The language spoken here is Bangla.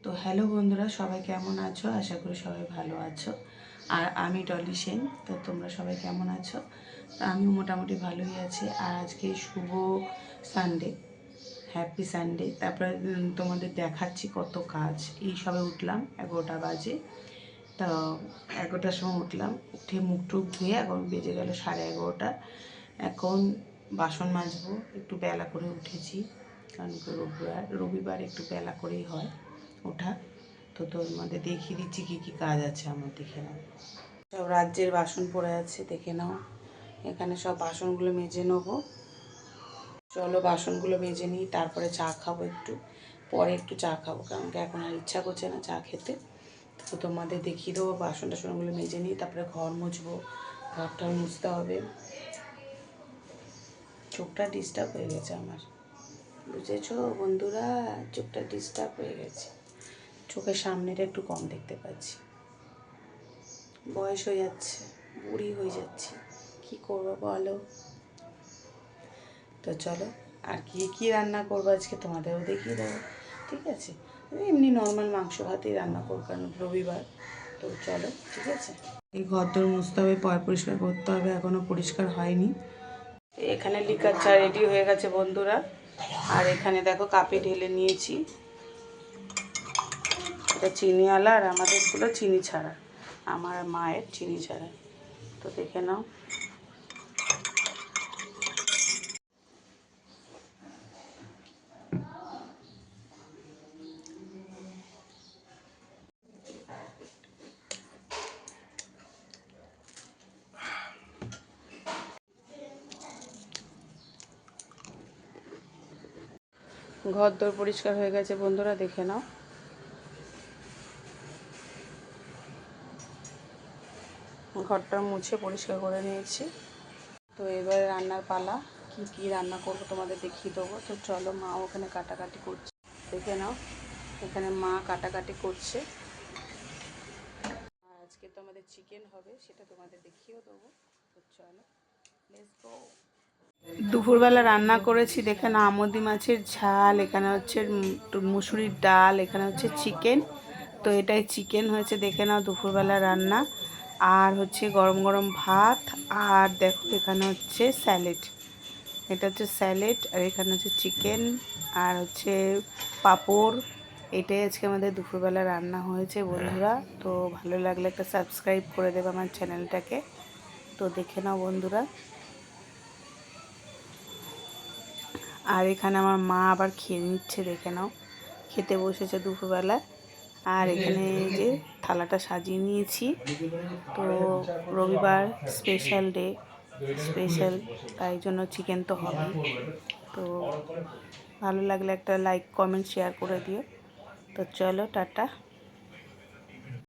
তো হ্যালো বন্ধুরা, সবাই কেমন আছো? আশা করি সবাই ভালো আছো। আর আমি ডলি সেন, তো তোমরা সবাই কেমন আছো? আমিও মোটামুটি ভালোই আছি। আর আজকে শুভ সানডে হ্যাপি সানডে তারপরে তোমাদের দেখাচ্ছি কত কাজ। এই সবে উঠলাম, এগারোটা বাজে। তো এগারোটার সময় উঠলাম। উঠে মুখ টুক ধুয়ে এখন বেজে গেল সাড়ে এগারোটা। এখন বাসন মাজবো, একটু বেলা করে উঠেছি। কারণ রবিবার রবিবার একটু বেলা করেই হয়। ওঠা। তো তোর মধ্যে দেখিয়ে দিচ্ছি কী কী কাজ আছে, আমার দেখে নাও। সব রাজ্যের বাসন পড়ে আছে, দেখে নাও। এখানে সব বাসনগুলো মেজে নেব। চলো বাসনগুলো মেজে নিই, তারপরে চা খাব একটু। পরে একটু চা খাব, কারণ কি এখন আর ইচ্ছা করছে না চা খেতে। তো তোমাদের দেখিয়ে দেবো, বাসন টাসনগুলো মেজে নিই, তারপরে ঘর মুছবো। ঘরটা মুছতে হবে। চোখটা ডিস্টার্ব হয়ে গেছে আমার। বুঝেছ বন্ধুরা? চোখটা ডিস্টার্ব হয়ে গেছে। চোখের সামনেটা একটু কম দেখতে পাচ্ছি। বয়স হয়ে যাচ্ছে, বুড়ি হয়ে যাচ্ছে। কি করব বলো? তো চলো, আর কি কি রান্না করব আজকে তোমাদেরও দেখিয়ে দেবো। ঠিক আছে? এমনি নর্মাল মাংস ভাতেই রান্না করব, কারণ রবিবার। তো চলো, ঠিক আছে? এই ঘর দর মুছতে হবে, পয় পরিষ্কার করতে হবে এখনও পরিষ্কার হয়নি। এখানে লিকার চা রেডি হয়ে গেছে বন্ধুরা। আর এখানে দেখো কাপে ঢেলে নিয়েছি। এটা চিনিওয়ালা আর আমাদের ছিল চিনি ছাড়া, আমার মায়ের চিনি ছাড়া। তো দেখে নাও। ঘর দর পরিষ্কার হয়ে গেছে, বন্ধুরা দেখে নাও। ঘরটা মুছে পরিষ্কার করে নিয়েছি। তো এবারে রান্নার পালা, কি কি রান্না করব তোমাদের দেখিয়ে দেবো। তো চলো মা ওখানে কাটাকাটি করছে। দেখে নাও, এখানে মা কাটাকাটি করছে। আর আজকে তো আমাদের চিকেন হবে, সেটা তোমাদের দেখিয়েও দেবো। তো চলো দুপুরবেলা রান্না করেছি, দেখে দেখেন আমদি মাছের ঝাল, এখানে হচ্ছে মুসুরির ডাল, এখানে হচ্ছে চিকেন তো এটাই চিকেন হয়েছে, দেখে নাও দুপুরবেলা রান্না। আর হচ্ছে গরম গরম ভাত আর দেখো এখানে হচ্ছে স্যালেড। এটা হচ্ছে স্যালেড আর এখানে হচ্ছে চিকেন আর হচ্ছে পাঁপড়। এটাই আজকে আমাদের দুপুরবেলা রান্না হয়েছে বন্ধুরা। তো ভালো লাগলে একটা সাবস্ক্রাইব করে দেবে আমার চ্যানেলটাকে। তো দেখে নাও বন্ধুরা। আর এখানে আমার মা আবার খেয়ে নিচ্ছে, দেখে নাও। খেতে বসেছে দুপুরবেলা। আর এখানে যে থালাটা সাজিয়ে নিয়েছি। তো রবিবার স্পেশাল ডে স্পেশাল তাই জন্য চিকেন তো হবে। তো ভালো লাগলে একটা লাইক কমেন্ট শেয়ার করে দিও। তো চলো, টাটা।